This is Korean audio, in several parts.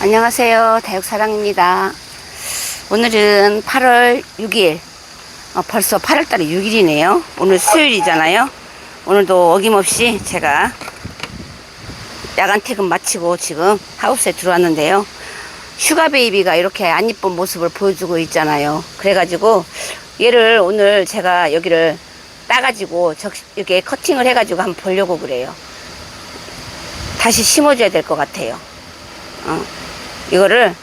안녕하세요. 다육사랑입니다. 오늘은 8월 6일. 어, 벌써 8월달에 6일이네요. 오늘 수요일이잖아요. 오늘도 어김없이 제가 야간 퇴근 마치고 지금 하우스에 들어왔는데요. 슈가 베이비가 이렇게 안 이쁜 모습을 보여주고 있잖아요. 그래가지고 얘를 오늘 제가 여기를 따가지고 적- 이렇게 커팅을 해가지고 한번 보려고 그래요. 다시 심어줘야 될 것 같아요. 어. 이거를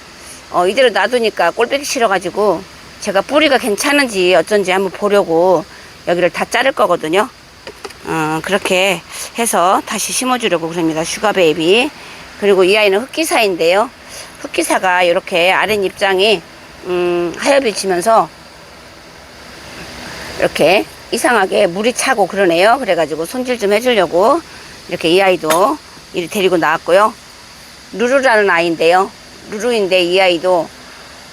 어, 이대로 놔두니까 꼴배기 싫어가지고 제가 뿌리가 괜찮은지 어쩐지 한번 보려고 여기를 다 자를 거거든요. 어, 그렇게 해서 다시 심어주려고 그럽니다. 슈가베이비. 그리고 이 아이는 흑기사인데요. 흑기사가 이렇게 아랫 입장이 음, 하엽이 지면서 이렇게 이상하게 물이 차고 그러네요. 그래가지고 손질 좀 해주려고 이렇게 이 아이도 이리 데리고 나왔고요. 루루라는 아이인데요. 루루인데 이 아이도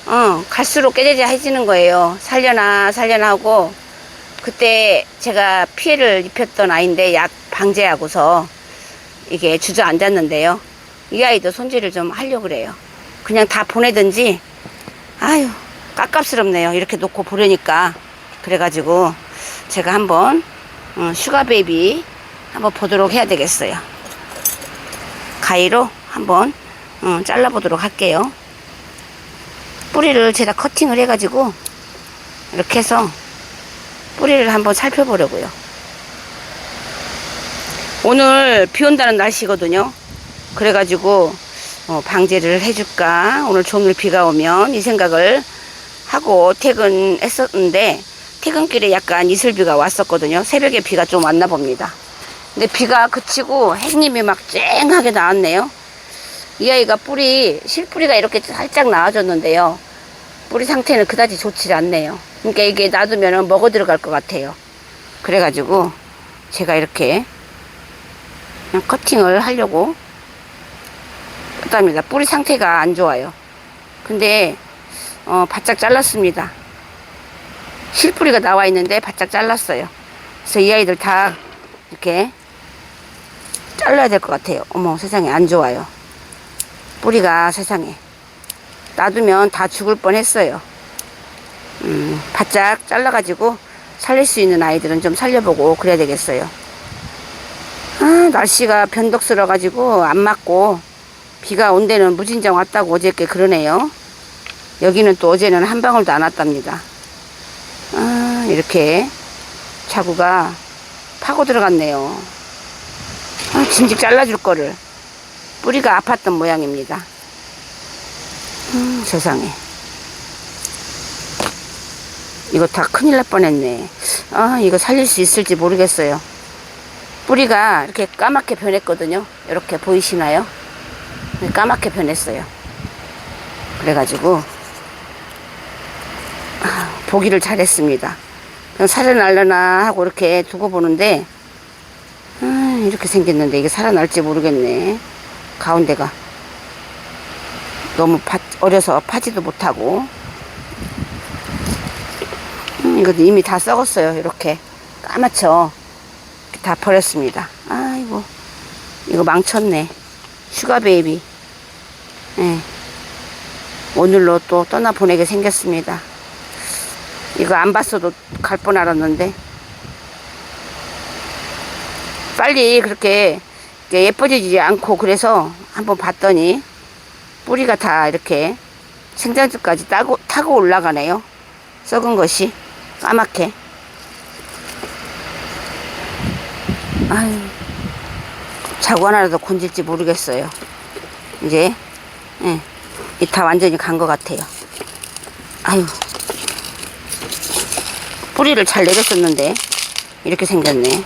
어, 갈수록 깨재재해지는 거예요. 살려나 살려나 하고 그때 제가 피해를 입혔던 아이인데 약 방제하고서 이게 주저앉았는데요. 이 아이도 손질을 좀 하려고 그래요. 그냥 다 보내든지 아유 깝깝스럽네요. 이렇게 놓고 보려니까 그래가지고 제가 한번 어, 슈가 베이비 한번 보도록 해야 되겠어요. 가위로 한번 어, 잘라보도록 할게요. 뿌리를 제가 커팅을 해가지고 이렇게 해서 뿌리를 한번 살펴보려고요. 오늘 비 온다는 날씨거든요. 그래가지고 어, 방제를 해줄까 오늘 종일 비가 오면 이 생각을 하고 퇴근했었는데 퇴근길에 약간 이슬비가 왔었거든요. 새벽에 비가 좀 왔나 봅니다. 근데 비가 그치고 햇님이 막 쨍하게 나왔네요. 이 아이가 뿌리 실뿌리가 이렇게 살짝 나와줬는데요. 뿌리 상태는 그다지 좋지 않네요. 그러니까 이게 놔두면 먹어 들어갈 것 같아요. 그래가지고 제가 이렇게 그냥 커팅을 하려고 그답니다. 뿌리 상태가 안 좋아요. 근데 어, 바짝 잘랐습니다. 실뿌리가 나와 있는데 바짝 잘랐어요. 그래서 이 아이들 다 이렇게 잘라야 될 것 같아요. 어머 세상에 안 좋아요. 뿌리가 세상에 놔두면 다 죽을 뻔했어요. 음, 바짝 잘라가지고 살릴 수 있는 아이들은 좀 살려보고 그래야 되겠어요. 아, 날씨가 변덕스러워가지고 안 맞고 비가 온 데는 무진장 왔다고 어저께 그러네요. 여기는 또 어제는 한 방울도 안 왔답니다. 아, 이렇게 자구가 파고 들어갔네요. 아, 진즉 잘라줄 거를. 뿌리가 아팠던 모양입니다. 음, 세상에. 이거 다 큰일 날 뻔했네. 아, 이거 살릴 수 있을지 모르겠어요. 뿌리가 이렇게 까맣게 변했거든요. 이렇게 보이시나요? 네, 까맣게 변했어요. 그래가지고, 아, 보기를 잘했습니다. 그냥 살아날려나 하고 이렇게 두고 보는데, 아, 이렇게 생겼는데 이게 살아날지 모르겠네. 가운데가. 너무 파, 어려서 파지도 못하고. 음, 이것도 이미 다 썩었어요. 이렇게. 까맣죠? 다 버렸습니다. 아이고. 이거 망쳤네. 슈가 베이비. 예. 오늘로 또 떠나보내게 생겼습니다. 이거 안 봤어도 갈 뻔 알았는데. 빨리 그렇게 예뻐지지 않고 그래서 한번 봤더니 뿌리가 다 이렇게 생장주까지 따고, 타고 올라가네요. 썩은 것이 까맣게. 아유, 자구 하나라도 건질지 모르겠어요. 이제, 예, 이다 완전히 간 것 같아요. 아유, 뿌리를 잘 내렸었는데, 이렇게 생겼네.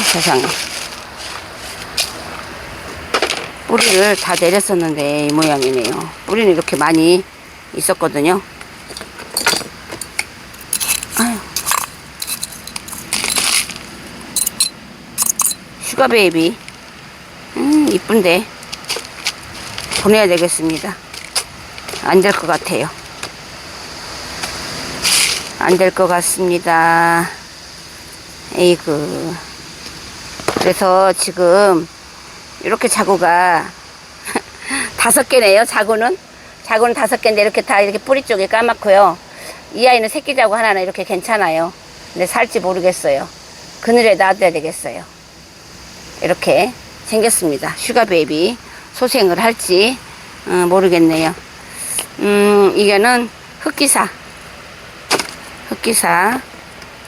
아 세상에. 뿌리를 다 내렸었는데 이 모양이네요. 뿌리는 이렇게 많이 있었거든요. 아유. 슈가 베이비. 음, 이쁜데. 보내야 되겠습니다. 안 될 것 같아요. 안 될 것 같습니다. 에이그. 그래서 지금 이렇게 자구가 다섯 개네요. 자구는 자구는 다섯 개인데 이렇게 다 이렇게 뿌리 쪽이 까맣고요. 이 아이는 새끼 자구 하나는 이렇게 괜찮아요. 근데 살지 모르겠어요. 그늘에 놔둬야 되겠어요. 이렇게 생겼습니다. 슈가 베이비 소생을 할지 어, 모르겠네요. 음 이게는 흑기사 흑기사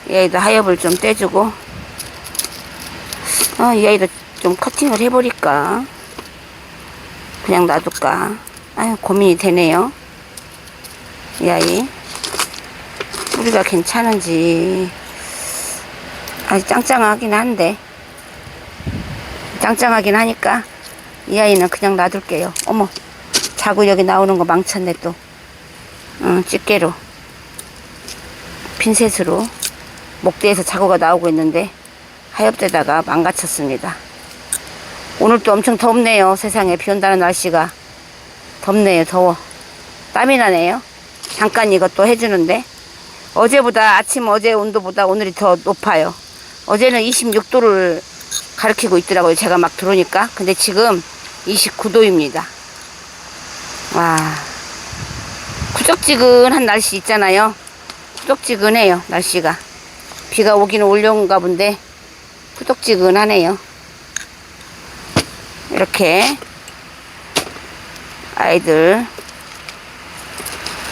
이 아이도 하엽을 좀 떼주고 어, 이 아이도 좀 커팅을 해버릴까 그냥 놔둘까? 아유 고민이 되네요. 이 아이. 뿌리가 괜찮은지. 아주 짱짱하긴 한데. 짱짱하긴 하니까 이 아이는 그냥 놔둘게요. 어머 자꾸 여기 나오는 거 망쳤네 또. 어, 집게로. 핀셋으로. 목대에서 자구가 나오고 있는데 하엽대다가 망가쳤습니다. 오늘 또 엄청 덥네요. 세상에 비 온다는 날씨가 덥네요. 더워. 땀이 나네요. 잠깐 이것도 해주는데 어제보다 아침 어제 온도보다 오늘이 더 높아요. 어제는 26도를 가리키고 있더라고요. 제가 막 들어오니까. 근데 지금 29도입니다. 와. 구적지근한 날씨 있잖아요. 후덕지근해요 날씨가 비가 오기는 올려온가 본데 후덕지근하네요. 이렇게 아이들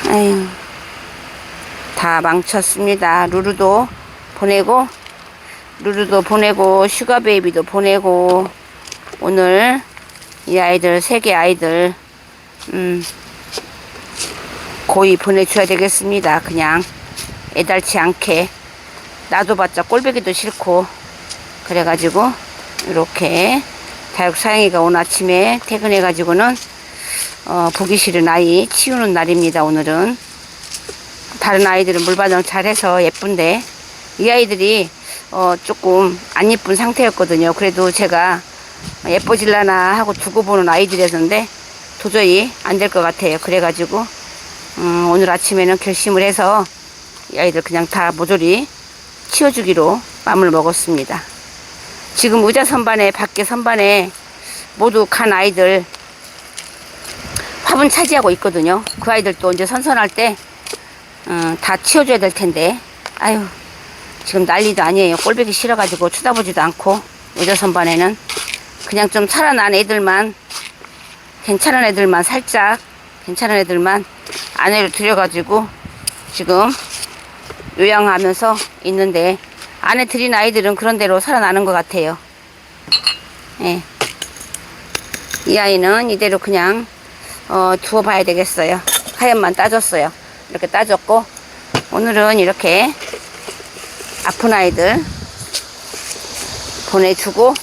아유 다 망쳤습니다. 루루도 보내고 루루도 보내고 슈가베이비도 보내고 오늘 이 아이들 세 개 아이들 음 고이 보내줘야 되겠습니다. 그냥 애달치 않게. 놔둬봤자 꼴배기도 싫고 그래가지고 이렇게 다육 사양이가 오늘 아침에 퇴근해가지고는 어, 보기 싫은 아이 치우는 날입니다 오늘은. 다른 아이들은 물바닥 잘해서 예쁜데 이 아이들이 어, 조금 안 예쁜 상태였거든요. 그래도 제가 예뻐질라나 하고 두고 보는 아이들이었는데 도저히 안 될 것 같아요. 그래가지고 음, 오늘 아침에는 결심을 해서 이 아이들 그냥 다 모조리 치워주기로 마음을 먹었습니다. 지금 의자 선반에 밖에 선반에 모두 간 아이들 화분 차지하고 있거든요. 그 아이들도 이제 선선할 때 어, 다 치워줘야 될 텐데 아유 지금 난리도 아니에요. 꼴보기 싫어가지고 쳐다보지도 않고 의자 선반에는 그냥 좀 살아난 애들만 괜찮은 애들만 살짝 괜찮은 애들만 안에로 들여가지고 지금 요양하면서 있는데 안에 들인 아이들은 그런 대로 살아나는 것 같아요. 예. 이 아이는 이대로 그냥 어, 두어 봐야 되겠어요. 하얀만 따줬어요. 이렇게 따줬고 오늘은 이렇게 아픈 아이들 보내주고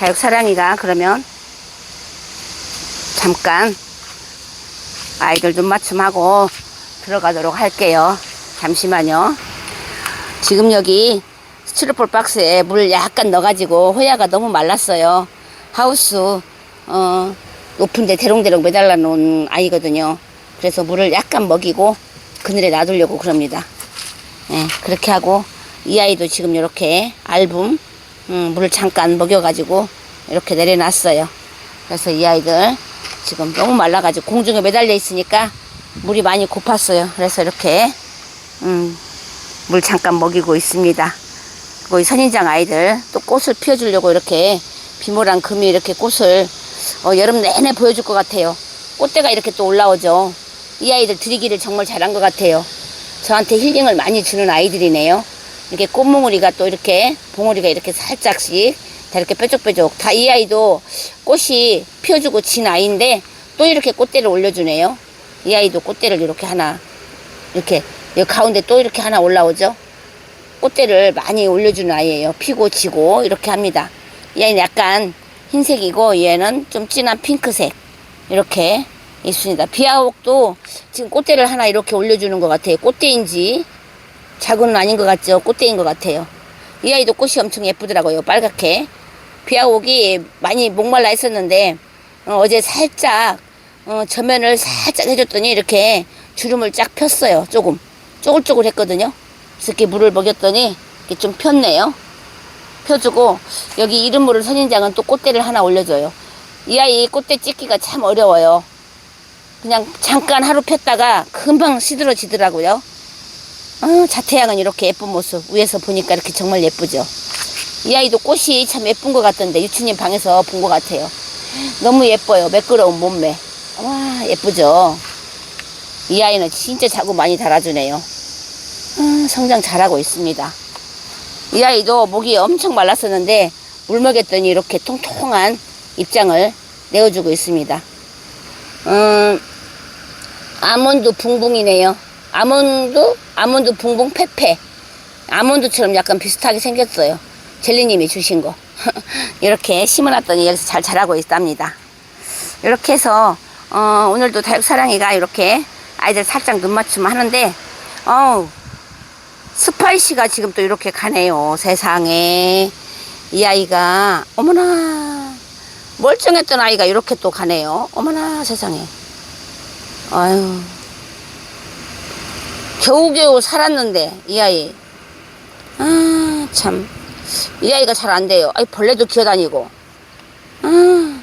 다육사랑이가 그러면 잠깐 아이들 눈 맞춤하고 들어가도록 할게요. 잠시만요. 지금 여기 스티로폴 박스에 물 약간 넣어가지고 호야가 너무 말랐어요. 하우스 어, 높은데 대롱대롱 매달라 놓은 아이거든요. 그래서 물을 약간 먹이고 그늘에 놔두려고 그럽니다. 예, 그렇게 하고 이 아이도 지금 이렇게 알붐 음, 물을 잠깐 먹여가지고 이렇게 내려놨어요. 그래서 이 아이들 지금 너무 말라가지고 공중에 매달려 있으니까 물이 많이 고팠어요. 그래서 이렇게 음, 물 잠깐 먹이고 있습니다. 거기 선인장 아이들 또 꽃을 피워주려고 이렇게 비모랑 금이 이렇게 꽃을 어, 여름 내내 보여줄 것 같아요. 꽃대가 이렇게 또 올라오죠. 이 아이들 들이기를 정말 잘한 것 같아요. 저한테 힐링을 많이 주는 아이들이네요. 이렇게 꽃몽우리가 또 이렇게 봉우리가 이렇게 살짝씩 다 이렇게 뾰족뾰족 다 이 아이도 꽃이 피워주고 진 아이인데 또 이렇게 꽃대를 올려주네요. 이 아이도 꽃대를 이렇게 하나 이렇게 여기 가운데 또 이렇게 하나 올라오죠. 꽃대를 많이 올려주는 아이예요. 피고 지고 이렇게 합니다. 이 아이는 약간 흰색이고 얘는 좀 진한 핑크색 이렇게 있습니다. 비아옥도 지금 꽃대를 하나 이렇게 올려주는 것 같아요. 꽃대인지 자구는 아닌 것 같죠. 꽃대인 것 같아요. 이 아이도 꽃이 엄청 예쁘더라고요. 빨갛게. 비아옥이 많이 목말라 했었는데 어, 제 살짝 어, 저면을 살짝 해줬더니 이렇게 주름을 쫙 폈어요. 조금 쪼글쪼글 했거든요. 이렇게 물을 먹였더니 이렇게 좀 폈네요. 펴주고 여기 이름 모를 선인장은 또 꽃대를 하나 올려줘요. 이 아이 꽃대 찍기가 참 어려워요. 그냥 잠깐 하루 폈다가 금방 시들어지더라고요. 어, 자태양은 이렇게 예쁜 모습 위에서 보니까 이렇게 정말 예쁘죠. 이 아이도 꽃이 참 예쁜 것 같던데 유치님 방에서 본 것 같아요. 너무 예뻐요. 매끄러운 몸매. 와 예쁘죠. 이 아이는 진짜 자구 많이 달아주네요. 아, 성장 잘하고 있습니다. 이 아이도 목이 엄청 말랐었는데 물 먹였더니 이렇게 통통한 입장을 내어주고 있습니다. 음, 아몬드 붕붕이네요. 아몬드, 아몬드 붕붕 페페. 아몬드처럼 약간 비슷하게 생겼어요. 젤리님이 주신 거. 이렇게 심어놨더니 여기서 잘 자라고 있답니다. 이렇게 해서, 어, 오늘도 다육사랑이가 이렇게 아이들 살짝 눈 맞춤 하는데, 어우, 스파이시가 지금 또 이렇게 가네요. 세상에. 이 아이가, 어머나. 멀쩡했던 아이가 이렇게 또 가네요. 어머나 세상에. 아유. 겨우겨우 살았는데, 이 아이. 아, 참. 이 아이가 잘 안 돼요. 아이, 벌레도 기어다니고. 아,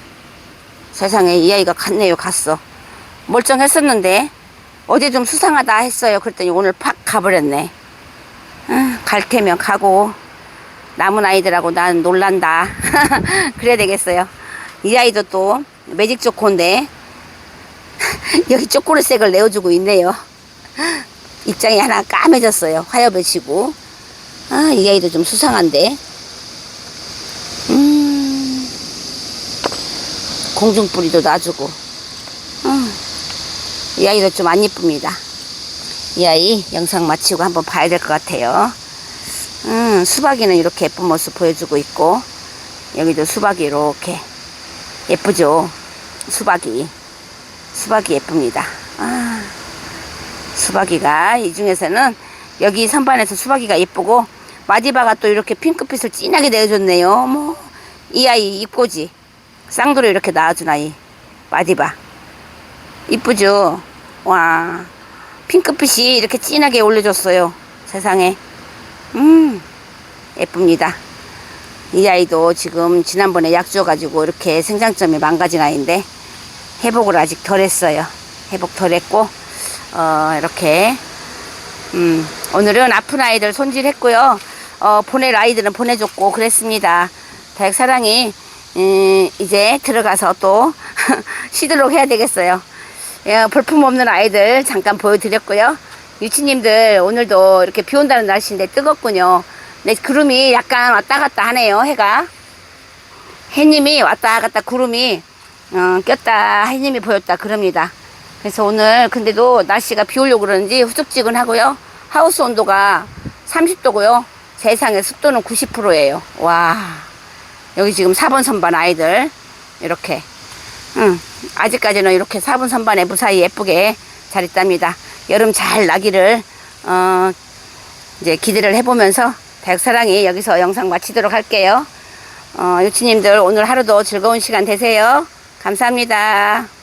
세상에, 이 아이가 갔네요, 갔어. 멀쩡했었는데, 어제 좀 수상하다 했어요. 그랬더니 오늘 팍 가버렸네. 아, 갈 테면 가고, 남은 아이들하고 난 놀란다. 그래야 되겠어요. 이 아이도 또 매직 초코인데, 여기 초콜릿색을 내어주고 있네요. 입장이 하나 까매졌어요. 화여배치고. 아, 이 아이도 좀 수상한데. 음, 공중뿌리도 놔주고. 음, 이 아이도 좀안 이쁩니다. 이 아이 영상 마치고 한번 봐야 될 것 같아요. 음, 수박이는 이렇게 예쁜 모습 보여주고 있고, 여기도 수박이 이렇게 예쁘죠? 수박이. 수박이 예쁩니다. 아, 수박이가 이 중에서는 여기 선반에서 수박이가 예쁘고 마디바가 또 이렇게 핑크빛을 진하게 내어줬네요. 어머, 이 아이 이쁘지? 쌍두로 이렇게 나와준 아이 마디바 이쁘죠? 와 핑크빛이 이렇게 진하게 올려줬어요. 세상에 음 예쁩니다. 이 아이도 지금 지난번에 약 줘가지고 이렇게 생장점이 망가진 아이인데 회복을 아직 덜 했어요. 회복 덜 했고, 어, 이렇게, 음, 오늘은 아픈 아이들 손질했고요. 어, 보낼 아이들은 보내줬고, 그랬습니다. 다육사랑이, 음, 이제 들어가서 또 쉬도록 해야 되겠어요. 예, 볼품 없는 아이들 잠깐 보여드렸고요. 유치님들 오늘도 이렇게 비 온다는 날씨인데 뜨겁군요. 근데 구름이 약간 왔다 갔다 하네요, 해가. 해님이 왔다 갔다 구름이 어, 꼈다 해님이 보였다 그럽니다. 그래서 오늘 근데도 날씨가 비 오려고 그러는지 후적지근하고요. 하우스 온도가 30도고요. 세상에 습도는 90%예요. 와 여기 지금 4번 선반 아이들 이렇게 응, 아직까지는 이렇게 4번 선반에 무사히 예쁘게 잘 있답니다. 여름 잘 나기를 어, 이제 기대를 해보면서 백사랑이 여기서 영상 마치도록 할게요. 어, 유치님들 오늘 하루도 즐거운 시간 되세요. 감사합니다.